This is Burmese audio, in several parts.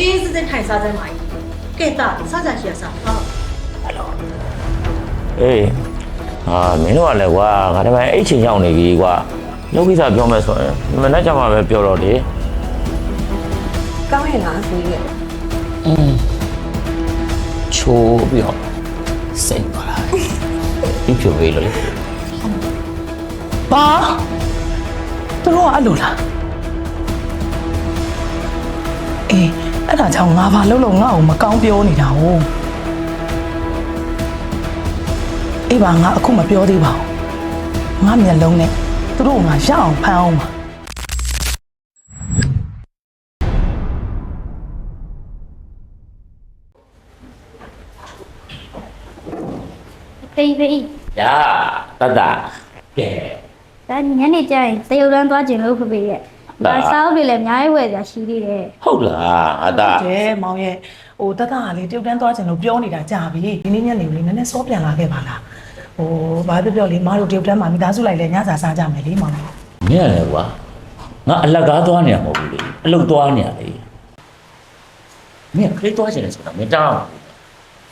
အေးစစ်စစ်ထိုင်စားစမ်းပါကြီးကဲတာစားကြရှိရစားဟုတ်အေးအာမင်းတို့ကလည်းကွာငါတမန်အဲ့ချိန်ရောက်နေပြီကွာလောကိစ္စပြောမယ်ဆိုရင်မနေ့ကမှပဲပြောတော့လေကောင်းရဲ့လားဆိုရင်ချိုးပြီးတော့စိတ်ပါလားဒီပြိုပေးလို့လေဘာသူတို့ကအဲ့လိုလားအေး အဲ့ဒါကြောင့်ငါဘာလုံးလုံးငါ့ကိုမကောင်းပြောနေတာ哦အေးပါငါအခုမပြောသေးပါဘူးငါမျက်လုံးနဲ့သူတို့ကငါရအောင်ဖမ်းအောင်ပါဖေးဖေးညာတတ်တာကဲဒါညနေကျရင်တရုတ်လန်းသွားကျင်လို့ဖဖေးရဲ့ ဒါဒါစားအုပ်တွေလည်းအများကြီးဝယ်ကြရှိသေးတယ်ဟုတ်လားအတာကျဲမောင်ရဲ့ဟိုတတကလေးတယောက်တန်းသွားချင်လို့ပြောနေတာကြာပြီဒီနေ့ညနေကိုလေးနည်းနည်းစောပြန်လာခဲ့ပါလားဟိုဘာပြောပြောလေးမတို့တယောက်တန်းမှာမိသားစုလိုက်လဲညစာစားကြမယ်လေမောင်ရဲ့မင်းရတယ်ကွာငါအလက်ကားသွားနေရမဟုတ်ဘူးလေအလုတ်သွားနေရလေမင်းကခလေးသွားချင်တယ်ဆိုတာမင်းတောင်း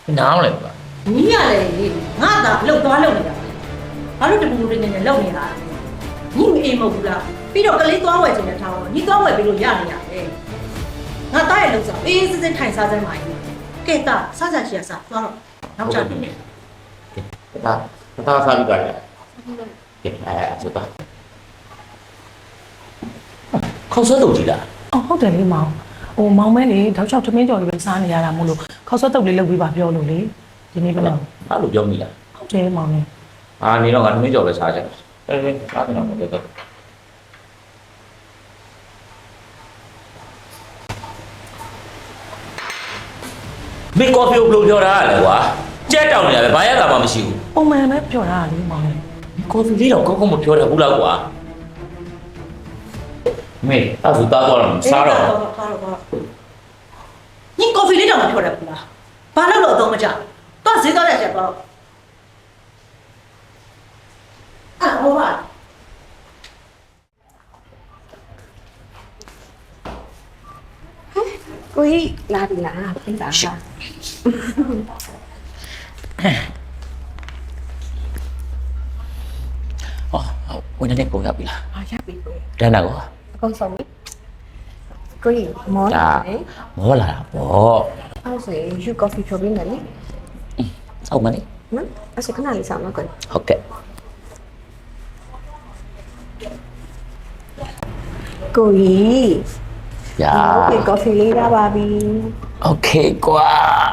မင်းနားမလဲကွာညီရလေလေငါသာလှုပ်သွားလှုပ်နေတာဘာလို့တပူလေးနဲ့လှုပ်နေတာညီမအေးမဟုတ်ဘူးလား ပြီးတော့ကလေးသွားဝယ်ချင်တဲ့ထားတော့ညီသွားဝယ်ပြီးလို့ရနေရတယ်ငါတားရဲ့လှုပ်စားအေးစစ်စစ်ထိုင်စားစမ်းပါကြီးကဲတာစားကြရှိရစားသွားတော့နောက်ကြည့်မယ်တာတာစားပြီးပါလေကဲအဲဆိုတော့ခေါက်ဆွဲတော့ကြည့်လားအော်ဟုတ်တယ်လေမောင်ဟိုမောင်မဲလေတောက်ချောက်သမင်းကြော်လေးပဲစားနေရတာမို့လို့ခေါက်ဆွဲတုပ်လေးလုပ်ပြီးပါပြောလို့လေဒီနေ့ဘယ်လိုအဲ့လိုပြောမိလားဟုတ်တယ်မောင်လေးအာနေတော့ငါသမင်းကြော်ပဲစားချင်တယ်အဲအဲစားတယ်တော့မပြောတော့ မင်းကော်ဖီကိုဘယ်လိုပြောတာလဲကွာကြက်တောင်နေရပဲဘာရတာမှမရှိဘူးပုံမှန်ပဲပြောတာလေမောင်လေးကော်ဖီလေးတော့ကောင်းကောင်းမပြောတတ်ဘူးလားကွာမေအဲ့ဒါသားတော့စားတော့သွားတော့သွားတော့ညီကော်ဖီလေးတော့မဖြော်တယ်ဘူးလားဘာလို့လို့တော့မကြတော့ဈေးသွားရချက်တော့အာဟောပါကိုကြီးလာပြီလားပြင်ပါလားဟောဝင်နေတဲ့ပုံ 어, 어, 원장님 거기 갑니다. 아, 샵이고. 되나고? 건성이? 그리 뭐? 자, 뭐라 뭐? 평소에 유 커피 조빈다니? 응, 사오마니? 응, 아직 그날이 사오마건. 오케이. Cùi Dạ Một cái coffee ra bà bi Ok quá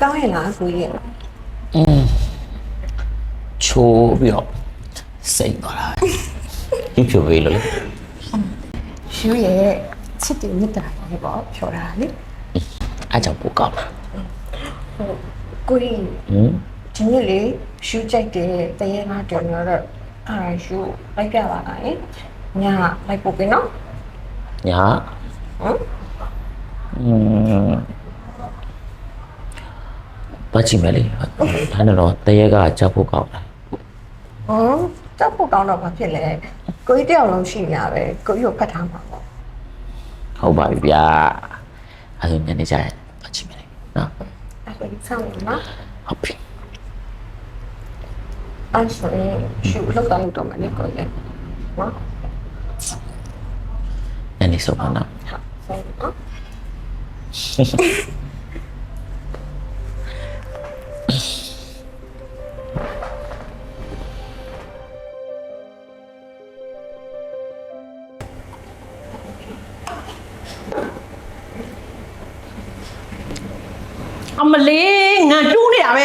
ကောင်းရဲ့လားကိုကြီးရဲ့อืมချိုးပြီးတော့စိတ်သွားတာပဲဖြူပေးလို့လေယူရဲ့ချစ်တယ်မြတ်တာပဲပေါ့ပြောတာလေအားကြောင့်ပိုကောက်လာဟုတ်ကိုကြီးဟင်ဒီနေ့လေရှူးကြိုက်တယ်တရေငါတော်ရတော့အာရှူးလိုက်ပြပါလားညလိုက်ပို့ပြီနော်ညာဟမ် ဘာချင်မလဲဒါနဲ့တော့တရေကကြောက်ဖို့ကောက်လာဟမ်တောက်ဖို့ကောင်းတော့ဘာဖြစ်လဲကိုကြီးတယောက်လုံးရှိနေရပဲကိုကြီးကိုဖတ်ထားမှာပေါ့ဟုတ်ပါပြီဗျာအဲ့ဒါညနေကျရင်ဘာချင်မလဲနော်အဲ့ဒါကြီးဆောင်ရမှာဟုတ်ပြီအဲ့ဆိုရင်ရှူလောက်တော့တော့မနေကိုကြီးနော်ညနေစောပါနော်ဟုတ်ဆိုနော် အမလေးငန်တူးနေတာပဲ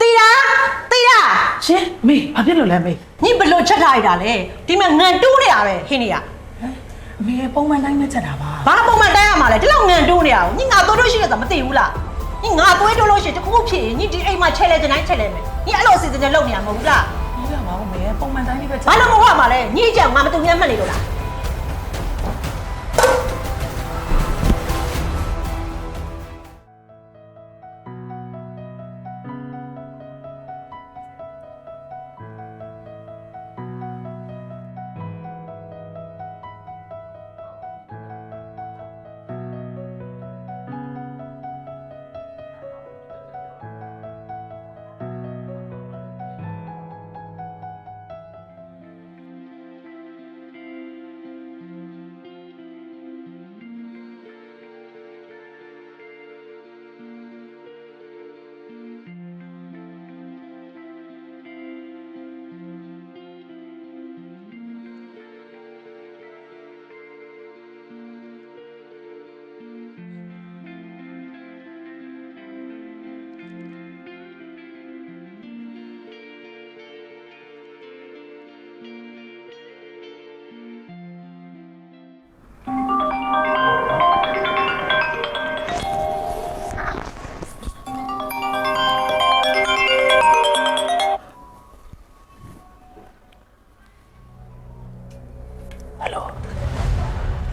တီးတာတီးတာရှင်မေဘာဖြစ်လို့လဲမေညီဘလို့ချက်ထားရတာလဲဒီမှာငန်တူးနေတာပဲဟင်းနေရ အမေပုံမှန်တိုင်းပဲချက်တာပါဘာပုံမှန်တိုင်းရမှာလဲဒီလောက်ငန်တူးနေတာကိုညီငါတို့တို့ရှိရတာမသိဘူးလားညီငါသွေးတို့လို့ရှိရင်တခုခုဖြစ်ရင်ညီဒီအိမ်မှာချဲလဲတဲ့တိုင်းချဲလဲမယ်ညီအဲ့လိုအစီအစဉ်နဲ့လုပ်နေရမှာမဟုတ်ဘူးလားပြောပြပါဦးမေပုံမှန်တိုင်းပဲချက်ဘာလို့မဟုတ်မှာလဲညီကြောင်ငါမတူမြတ်မှတ်နေလို့လား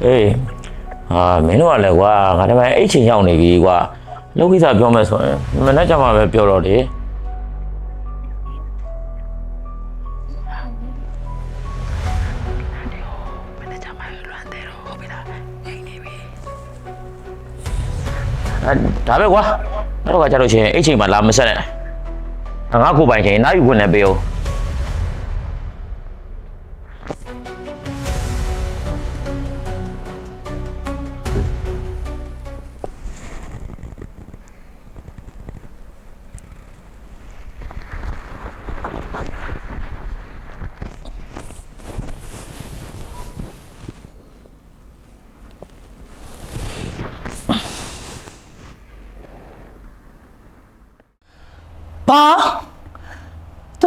အေးဟာမင်းတို့ကလည်းကွာငါတမန်အဲ့ချိန်ရောက်နေပြီကွာလောကိစ္စပြောမယ်ဆိုရင်မနေ့ကမှပဲပြောတော့တယ်အဲဒါပဲကွာနောက်တော့ကကြလို့ရှိရင်အဲ့ချိန်မှာလာမဆက်နဲ့ငါကိုယ်ပိုင်ချိန်နောက်ယူခွင့်နဲ့ပေးအောင်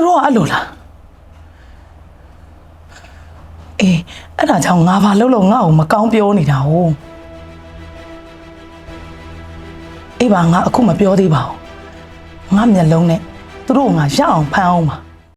တို့ကအဲ့လိုလားအေးအဲ့ဒါကြောင့်ငါဘာလုပ်လို့ငါ့ကိုမကောင်းပြောနေတာ哦အေးပါငါအခုမပြောသေးပါဘူးငါမျက်လုံးနဲ့သူတို့ကငါရအောင်ဖမ်းအောင်ပါ